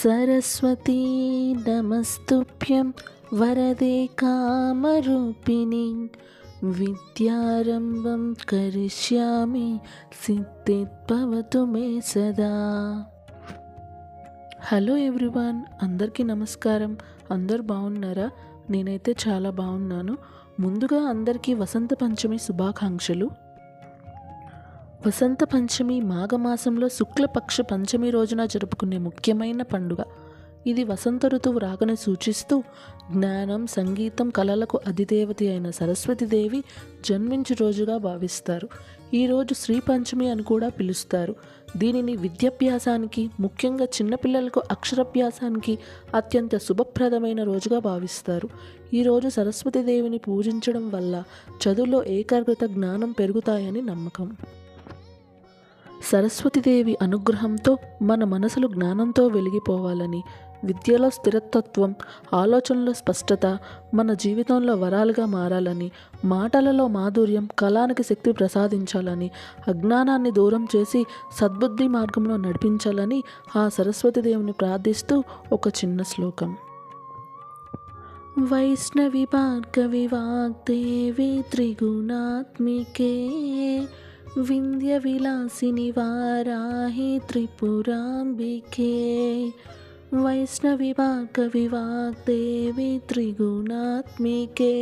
सरस्वती नमस्तुभ्यं वरदे कामरूपिणि విద్యారంభం కరిష్యామి సిద్ధిర్భవతు మే సదా హలో ఎవ్రీవన్ అందరికీ నమస్కారం అందరు బాగున్నారా నేనైతే చాలా బాగున్నాను ముందుగా అందరికీ వసంత పంచమి శుభాకాంక్షలు వసంత పంచమి మాఘమాసంలో శుక్లపక్ష పంచమి రోజున జరుపుకునే ముఖ్యమైన పండుగ. ఇది వసంత ఋతువు రాకని సూచిస్తూ జ్ఞానం సంగీతం కళలకు అధిదేవతి అయిన సరస్వతీదేవి జన్మించు రోజుగా భావిస్తారు. ఈరోజు శ్రీ పంచమి అని కూడా పిలుస్తారు. దీనిని విద్యాభ్యాసానికి ముఖ్యంగా చిన్నపిల్లలకు అక్షరాభ్యాసానికి అత్యంత శుభప్రదమైన రోజుగా భావిస్తారు. ఈరోజు సరస్వతీదేవిని పూజించడం వల్ల చదువులో ఏకాగ్రత జ్ఞానం పెరుగుతాయని నమ్మకం. సరస్వతీదేవి అనుగ్రహంతో మన మనసులు జ్ఞానంతో వెలిగిపోవాలని విద్యలో స్థిరతత్వం ఆలోచనలో స్పష్టత మన జీవితంలో వరాలుగా మారాలని మాటలలో మాధుర్యం కళానికి శక్తి ప్రసాదించాలని అజ్ఞానాన్ని దూరం చేసి సద్బుద్ధి మార్గంలో నడిపించాలని ఆ సరస్వతీదేవిని ప్రార్థిస్తూ ఒక చిన్న శ్లోకం. వైష్ణవి భార్గవి వాగ్దేవి త్రిగుణాత్మికే विन्ध्यविलासिनि वाराहि त्रिपुराम्बिके वैष्णविवाकविवाग्देवि त्रिगुणात्मिके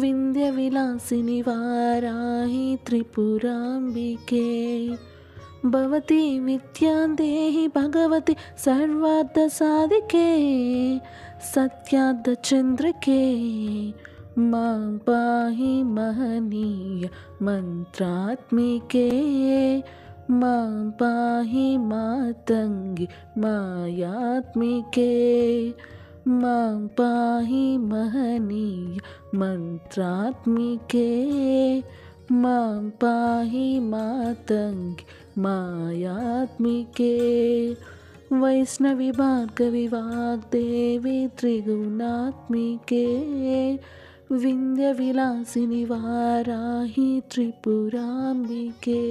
विन्ध्यविलासिनि वाराहि त्रिपुराम्बिके भवती विद्यां देहि भगवति सर्वाद्धसाधिके सत्यार्धचन्द्रके माहि महनीय मन्त्रात्मिके माँ पाहि मातङ्गि मायात्मिके। माँ पाहि महनीय मन्त्रात्मिके माँ पाहि मातङ्गि मायात्मिके वैष्णविभार्गविवाग्देवे त्रिगुणात्मिके। మంత్రాత్మికే మాం పాహి మాతంగి మాయాత్మికే వైష్ణవి భార్గవి వాగ్దేవి త్రిగుణాత్మికే వింధ్య విలాసిని వారాహి త్రిపురాంబికే.